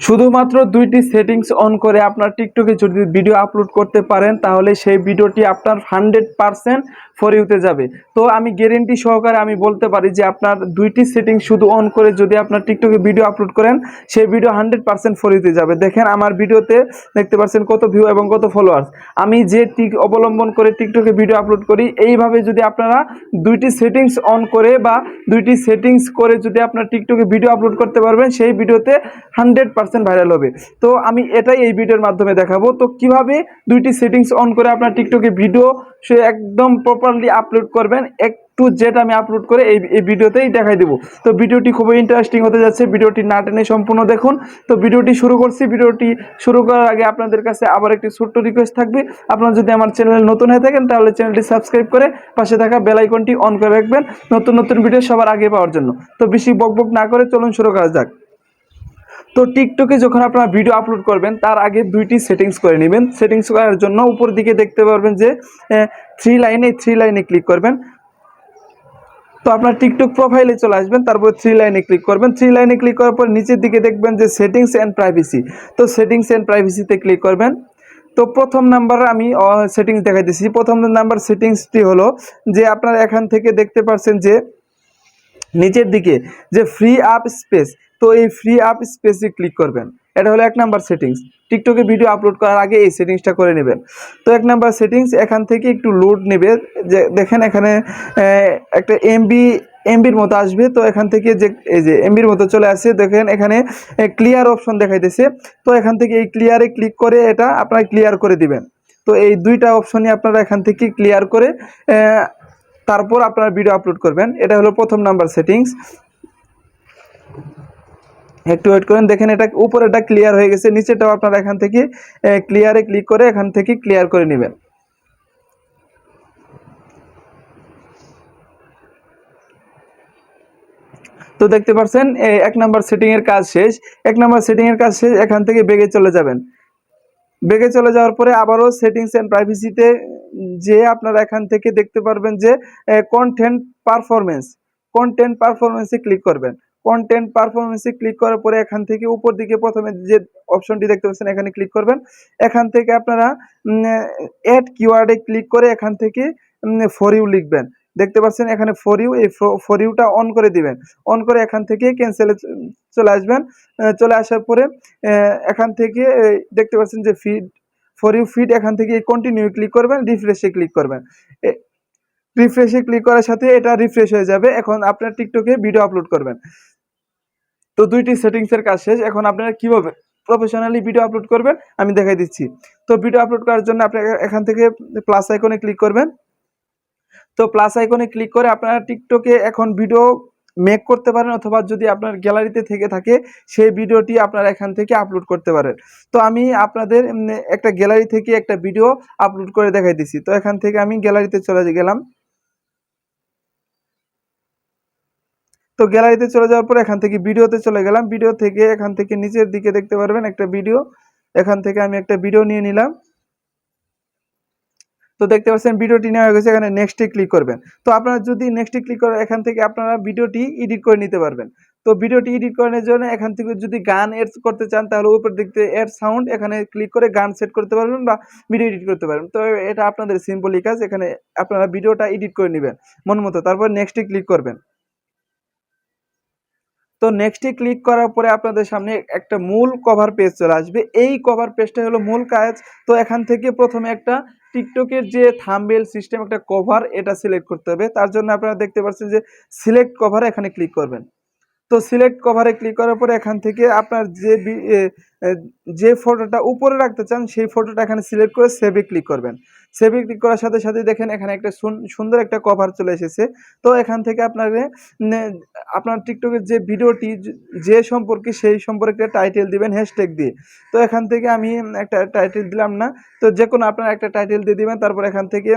শুধুমাত্র দুইটি settings on করে আপনার টিকটকে যদি ভিডিও আপলোড করতে পারেন, তাহলে সেই ভিডিওটি আপনার হান্ড্রেড পারসেন্ট ফর ইউতে যাবে। তো আমি গ্যারেন্টি সহকারে আমি বলতে পারি যে আপনার দুইটি সেটিংস শুধু অন করে যদি আপনার টিকটকে ভিডিও আপলোড করেন, সেই ভিডিও হান্ড্রেড পারসেন্ট ফর ইউতে যাবে। দেখেন আমার ভিডিওতে দেখতে পাচ্ছেন কত ভিউ এবং কত ফলোয়ার্স আমি যে টিক অবলম্বন করে টিকটকে ভিডিও আপলোড করি, এইভাবে যদি আপনারা দুইটি সেটিংস অন করে বা দুইটি সেটিংস করে যদি আপনার টিকটকে ভিডিও আপলোড করতে পারবেন, সেই ভিডিওতে হান্ড্রেড পার্সেন্ট ভাইরাল হবে। তো আমি এটাই এই ভিডিওর মাধ্যমে দেখাবো। তো কীভাবে দুইটি সেটিংস অন করে আপনার টিকটকে ভিডিও সে একদম প্রপারলি আপলোড করবেন একটু জেড আমি আপলোড করে এই এই ভিডিওতেই দেখাই দেবো। তো ভিডিওটি খুবই ইন্টারেস্টিং হতে যাচ্ছে। ভিডিওটি না টেনে সম্পূর্ণ দেখুন। তো ভিডিওটি শুরু করছি। ভিডিওটি শুরু করার আগে আপনাদের কাছে আবার একটি ছোট্ট রিকোয়েস্ট থাকবে। আপনারা যদি আমার চ্যানেল নতুন হয়ে থাকেন, তাহলে চ্যানেলটি সাবস্ক্রাইব করে পাশে থাকা বেল আইকনটি অন করে রাখবেন। নতুন নতুন ভিডিও সবার আগে পাওয়ার জন্য। তো বেশি বকবক না করে চলুন শুরু করা যাক। তো টিকটকে যখন আপনারা ভিডিও আপলোড করবেন, তার আগে দুইটি সেটিংস করে নেবেন। সেটিংস করার জন্য উপর দিকে দেখতে পারবেন যে থ্রি লাইনে থ্রি লাইনে ক্লিক করবেন। তো আপনার টিকটক প্রোফাইলে চলে আসবেন, তারপর থ্রি লাইনে ক্লিক করবেন। থ্রি লাইনে ক্লিক করার পর নিচের দিকে দেখবেন যে সেটিংস অ্যান্ড প্রাইভেসি তো সেটিংস অ্যান্ড প্রাইভেসিতে ক্লিক করবেন। তো প্রথম নাম্বার আমি সেটিংস দেখাই দিচ্ছি প্রথম নাম্বার সেটিংসটি হলো যে, আপনারা এখান থেকে দেখতে পাচ্ছেন যে নিচের দিকে যে ফ্রি আপ স্পেস তো এই ফ্রি আপ স্পেসে ক্লিক করবেন। এটা হলো এক নাম্বার সেটিংস টিকটকে ভিডিও আপলোড করার আগে এই সেটিংসটা করে নেবেন। তো এক নাম্বার সেটিংস এখান থেকে একটু লোড নেবে। যে দেখেন এখানে একটা এমবি এমবির মতো আসবে। তো এখান থেকে যে, এই যে এমবির মতো চলে আসছে, দেখেন এখানে ক্লিয়ার অপশন দেখাইতেছে। তো এখান থেকে এই ক্লিয়ারে ক্লিক করে এটা আপনারা ক্লিয়ার করে দিবেন। তো এই দুইটা অপশনই আপনারা এখান থেকে ক্লিয়ার করে তারপর আপনারা ভিডিও আপলোড করবেন। এটা হলো প্রথম নাম্বার সেটিংস একটু ওয়েট করেন, দেখেন এটা উপরেটা ক্লিয়ার হয়ে গেছে নিচেটাও আপনারা এখান থেকে ক্লিয়ারে ক্লিক করে এখান থেকে ক্লিয়ার করে নেবেন। তো দেখতে পাচ্ছেন এক নাম্বার সেটিং এর কাজ শেষ। এক নাম্বার সেটিং এর কাজ শেষ, এখান থেকে বেগে চলে যাবেন। বেগে চলে যাওয়ার পরে আবারও সেটিংস অ্যান্ড প্রাইভেসিতে যে আপনারা এখান থেকে দেখতে পারবেন যে কন্টেন্ট পারফরমেন্স কন্টেন্ট পারফরমেন্সে ক্লিক করবেন। কন্টেন্ট পারফরমেন্সে ক্লিক করার পরে এখান থেকে উপর দিকে প্রথমে যে অপশনটি দেখতে পাচ্ছেন, এখানে ক্লিক করবেন। এখান থেকে আপনারা অ্যাড কিওয়ার্ডে ক্লিক করে এখান থেকে ফর ইউ লিখবেন। দেখতে পাচ্ছেন এখানে ফর ইউ এই ফর ইউটা অন করে দিবেন। অন করে এখান থেকে ক্যান্সেলে চলে আসবেন। চলে আসার পরে এখান থেকে দেখতে পাচ্ছেন যে ফিড ফর ইউ ফিড এখান থেকে কন্টিনিউ ক্লিক করবেন রিফ্রেশে ক্লিক করবেন। রিফ্রেশে ক্লিক করার সাথে এটা রিফ্রেশ হয়ে যাবে। এখন আপনার টিকটকে ভিডিও আপলোড করবেন। তো দুইটি সেটিংসের কাজ শেষ। এখন আপনারা কীভাবে প্রফেশনালি ভিডিও আপলোড করবেন, আমি দেখাই দিচ্ছি। তো ভিডিও আপলোড করার জন্য আপনি এখান থেকে প্লাস আইকনে ক্লিক করবেন। তো প্লাস আইকনে ক্লিক করে আপনারা টিকটকে এখন ভিডিও মেক করতে পারেন অথবা যদি আপনার গ্যালারিতে থেকে থাকে, সেই ভিডিওটি আপনারা এখান থেকে আপলোড করতে পারেন। তো আমি আপনাদের একটা গ্যালারি থেকে একটা ভিডিও আপলোড করে দেখাই দিচ্ছি তো এখান থেকে আমি গ্যালারিতে চলে গেলাম। তো গ্যালারিতে চলে যাওয়ার পর এখান থেকে ভিডিওতে চলে গেলাম। ভিডিও থেকে এখান থেকে নিচের দিকে দেখতে পারবেন একটা ভিডিও এখান থেকে আমি একটা ভিডিও নিয়ে নিলাম। তো দেখতে পাচ্ছেন, ভিডিওটি নেওয়া হয়ে গেছে, এখানে নেক্সটে ক্লিক করবেন। তো আপনারা যদি নেক্সটে ক্লিক করেন এখান থেকে আপনারা ভিডিওটি এডিট করে নিতে পারবেন। তো ভিডিওটি এডিট করার জন্য এখান থেকে যদি গান এড করতে চান, তাহলে উপর দেখতে এড সাউন্ড এখানে ক্লিক করে গান সেট করতে পারবেন বা ভিডিও এডিট করতে পারবেন। তো এটা আপনাদের সিম্পলি কাজ, এখানে আপনারা ভিডিওটা এডিট করে নেবেন মন মতো। তারপর নেক্সটে ক্লিক করবেন। তো নেক্সটে ক্লিক করার পরে আপনাদের সামনে একটা মূল কভার পেজ চলে আসবে। এই কভার পেজটা হলো মূল কাজ। তো এখান থেকে প্রথমে একটা টিকটকের যে থাম্বেল সিস্টেম একটা কভার এটা সিলেক্ট করতে হবে। তার জন্য আপনারা দেখতে পাচ্ছেন যে সিলেক্ট কভার এখানে ক্লিক করবেন। তো সিলেক্ট কভারে ক্লিক করার পরে এখান থেকে আপনার যে যে ফটোটা উপরে রাখতে চান সেই ফটোটা এখানে সিলেক্ট করে সেভে ক্লিক করবেন। সেভে ক্লিক করার সাথে সাথে দেখেন এখানে একটা সুন- সুন্দর একটা কভার চলে এসেছে। তো এখান থেকে আপনাকে উম, আপনার টিকটকের যে ভিডিওটি যে- যে সম্পর্কে সেই সম্পর্কে একটা টাইটেল দিবেন হ্যাশট্যাগ দিয়ে। তো এখান থেকে আমি একটা টাইটেল দিলাম না। তো যে কোনো আপনার একটা টাইটেল দিয়ে দিবেন তারপর এখান থেকে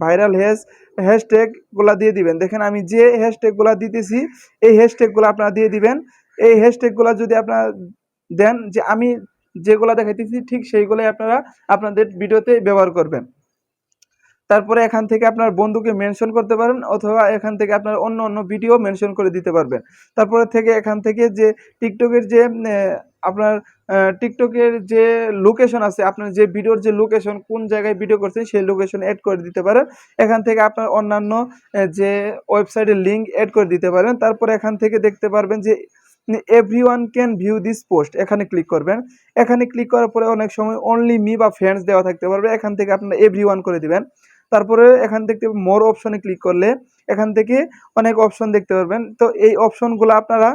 ভাইরাল হ্যাশ হ্যাশট্যাগুলো দিয়ে দিবেন। দেখেন আমি যে হ্যাশট্যাগুলো দিতেছি এই হ্যাশট্যাগুলো আপনারা দিয়ে দিবেন। এই হ্যাশট্যাগুলো যদি আপনারা দেন যে আমি যেগুলো দেখাইতেছি, ঠিক সেইগুলোই আপনারা আপনাদের ভিডিওতে ব্যবহার করবেন। তারপরে এখান থেকে আপনার বন্ধুকে মেনশন করতে পারেন, অথবা এখান থেকে আপনার অন্য অন্য ভিডিও মেনশন করে দিতে পারবেন। তারপরে থেকে এখান থেকে যে টিকটকের যে আপনার টিকটকের যে লোকেশন আছে, আপনার যে ভিডিওর যে লোকেশন কোন জায়গায় ভিডিও করছেন, সেই লোকেশন অ্যাড করে দিতে পারেন। এখান থেকে আপনার অন্যান্য যে ওয়েবসাইটের লিঙ্ক অ্যাড করে দিতে পারেন। তারপরে এখান থেকে দেখতে পারবেন যে every one can view this post এখানে ক্লিক করবেন। এখানে ক্লিক করার পরে অনেক সময় অনলি মি বা ফ্রেন্ডস দেওয়া থাকতে পারবে। এখান থেকে আপনারা এভরি ওয়ান করে দেবেন। তারপরে এখান থেকে মোর অপশনে ক্লিক করলে এখান থেকে অনেক অপশন দেখতে পারবেন। তো এই অপশনগুলো আপনারা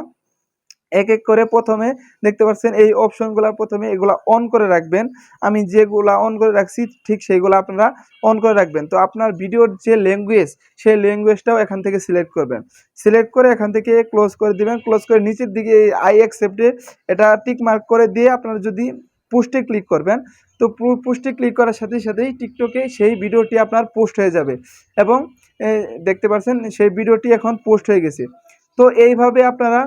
এক এক করে প্রথমে দেখতে পাচ্ছেন এই অপশনগুলো প্রথমে এগুলা অন করে রাখবেন। আমি যেগুলা অন করে রাখছি, ঠিক সেইগুলো আপনারা অন করে রাখবেন। তো আপনার ভিডিওর যে ল্যাঙ্গুয়েজ সেই ল্যাঙ্গুয়েজটাও এখান থেকে সিলেক্ট করবেন। সিলেক্ট করে এখান থেকে ক্লোজ করে দিবেন। ক্লোজ করে নিচের দিকে আই অ্যাকসেপ্টে এটা টিক মার্ক করে দিয়ে আপনারা যদি পোস্টে ক্লিক করবেন, তো পোস্টে ক্লিক করার সাথে সাথেই টিকটকে সেই ভিডিওটি আপনার পোস্ট হয়ে যাবে। এবং দেখতে পাচ্ছেন সেই ভিডিওটি এখন পোস্ট হয়ে গেছে। তো এইভাবে আপনারা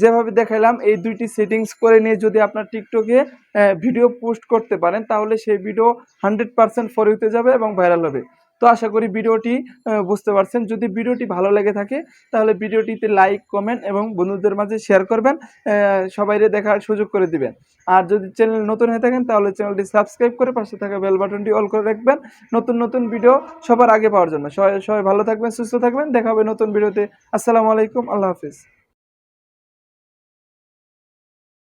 যেভাবে দেখালাম এই দুইটি সেটিংস করে নিয়ে যদি আপনার টিকটকে ভিডিও পোস্ট করতে পারেন, তাহলে সেই ভিডিও হান্ড্রেড পারসেন্ট ফর ইউতে যাবে এবং ভাইরাল হবে। তো আশা করি ভিডিওটি বুঝতে পারছেন। যদি ভিডিওটি ভালো লেগে থাকে, তাহলে ভিডিওটিতে লাইক কমেন্ট এবং বন্ধুদের মাঝে শেয়ার করবেন সবাইরে দেখার সুযোগ করে দিবেন। আর যদি চ্যানেল নতুন হয়ে থাকেন, তাহলে চ্যানেলটি সাবস্ক্রাইব করে পাশে থাকা বেল বাটনটি অল করে রাখবেন। নতুন নতুন ভিডিও সবার আগে পাওয়ার জন্য। সবাই সবাই ভালো থাকবেন, সুস্থ থাকবেন। দেখা হবে নতুন ভিডিওতে আসসালামু আলাইকুম, আল্লাহ হাফিজ।